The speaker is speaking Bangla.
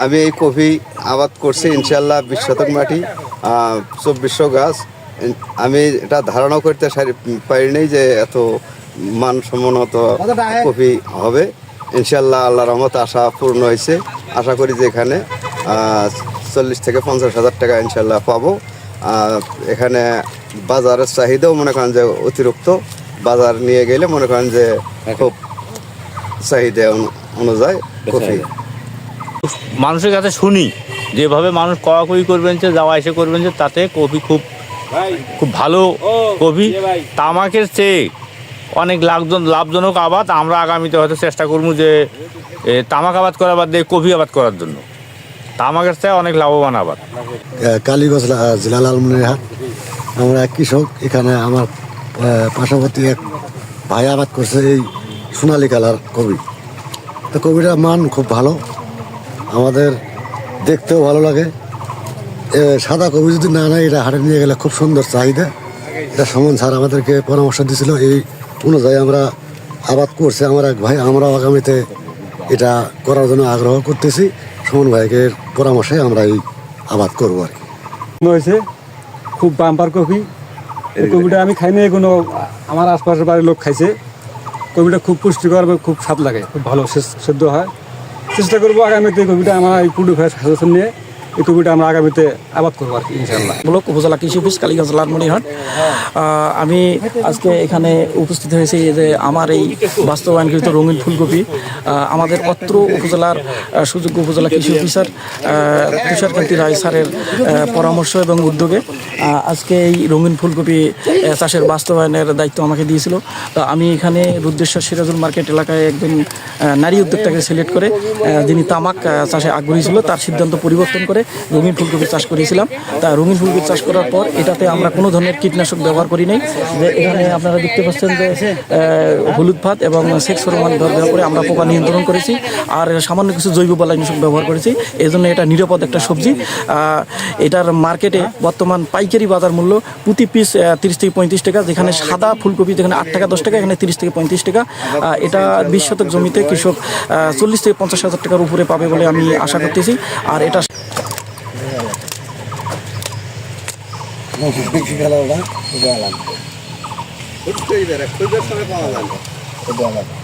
আমি এই কফি আবাদ করছি ইনশাল্লাহ বিশ শতক মাটি চব্বিশশো গাছ। আমি এটা ধারণা করতে সারি- পারিনি যে এত মান মানসম্মত কফি হবে। ইনশাল্লাহ আল্লাহ রহমত আশা পূর্ণ হয়েছে। আশা করি যে এখানে চল্লিশ থেকে পঞ্চাশ হাজার টাকা ইনশাল্লাহ পাবো। এখানে বাজারের চাহিদাও মনে করেন যে অতিরিক্ত। বাজার নিয়ে গেলে মনে করেন যে খুব চাহিদা অনুযায়ী কফি মানুষের কাছে শুনি যেভাবে মানুষ কড়াকড়ি করবেন যে যাওয়া এসে করবেন যে তাতে কফি খুব খুব ভালো কবি। তামাকের চেয়ে অনেক লাভজন লাভজনক আবাদ। আমরা আগামীতে হয়তো চেষ্টা করব যে তামাক আবাদ করার বাদ দিয়ে কফি আবাদ করার জন্য। তামাকের চেয়ে অনেক লাভবান আবাদ। কালীগঞ্জ লা- জেলা লালমনিরহাট। আমরা এক কৃষক এখানে আমার পার্শ্ববর্তী এক ভাই আবাদ করছে এই সোনালি কালার কবি। তো কবিটার মান খুব ভালো। আমাদের দেখতেও ভালো লাগে। সাদা কবি যদি না নেয়, এটা হাটে নিয়ে গেলে খুব সুন্দর চাহিদা। এটা সমন স্যার আমাদেরকে পরামর্শ দিয়েছিল, এই অনুযায়ী আমরা আবাদ করছি। আমার এক ভাই, আমরাও আগামীতে এটা করার জন্য আগ্রহ করতেছি। সমন ভাইকে পরামর্শে আমরা এই আবাদ করব আর কি। হয়েছে, খুব বাম্পার কফি এই কফিটা আমি খাই না কোনো আমার আশপাশের বাড়ির লোক খাইছে। কফিটা খুব পুষ্টিকর খুব স্বাদ লাগে, খুব ভালো সেদ্ধ হয়। চেষ্টা করব আগামীতে কবিটা আমার পুডু ভাইয়ের নিয়ে। এই কফিটা আমরা আগামীতে আবাদ করব আর কি ইনশাল্লাহ উপজেলা কৃষি অফিস কালীগঞ্জ লালমনিরহাট। আহ, আমি আজকে এখানে উপস্থিত হয়েছি যে আমার এই বাস্তবায়নকৃত রঙিন ফুলকপি। আমাদের অত্র উপজেলার সুযোগ্য উপজেলা কৃষি অফিসার তুষারকান্তি রায় স্যারের পরামর্শ এবং উদ্যোগে আজকে এই রঙিন ফুলকপি চাষের বাস্তবায়নের দায়িত্ব আমাকে দিয়েছিল। তা আমি এখানে রুদ্রেশ্বর সিরাজুল মার্কেট এলাকায় একজন নারী উদ্যোক্তাকে সিলেক্ট করে যিনি তামাক চাষে আগ্রহী ছিল তার সিদ্ধান্ত পরিবর্তন করে রঙিন ফুলকপি চাষ করেছিলাম। তা রঙিন ফুলকপি চাষ করার পর এটাতে আমরা কোনো ধরনের কীটনাশক ব্যবহার করি নাই। যে এখানে আপনারা দেখতে পাচ্ছেন যে হলুদ ভাত এবং সেক্স হরমোন ব্যবহার করে আমরা পোকা নিয়ন্ত্রণ করেছি আর সামান্য কিছু জৈব বালাইনাশক ব্যবহার করেছি। এই জন্য এটা নিরাপদ একটা সবজি। এটার মার্কেটে বর্তমান পাইকারি বাজার মূল্য প্রতি পিস তিরিশ থেকে পঁয়ত্রিশ টাকা। যেখানে সাদা ফুলকপি যেখানে আট টাকা, দশ টাকা, এখানে তিরিশ থেকে পঁয়ত্রিশ টাকা। এটা বিশ শতক জমিতে কৃষক চল্লিশ থেকে পঞ্চাশ হাজার টাকার উপরে পাবে বলে আমি আশা করতেছি। আর এটা খুঁজতে খুঁজে সময় পাওয়া যায় না।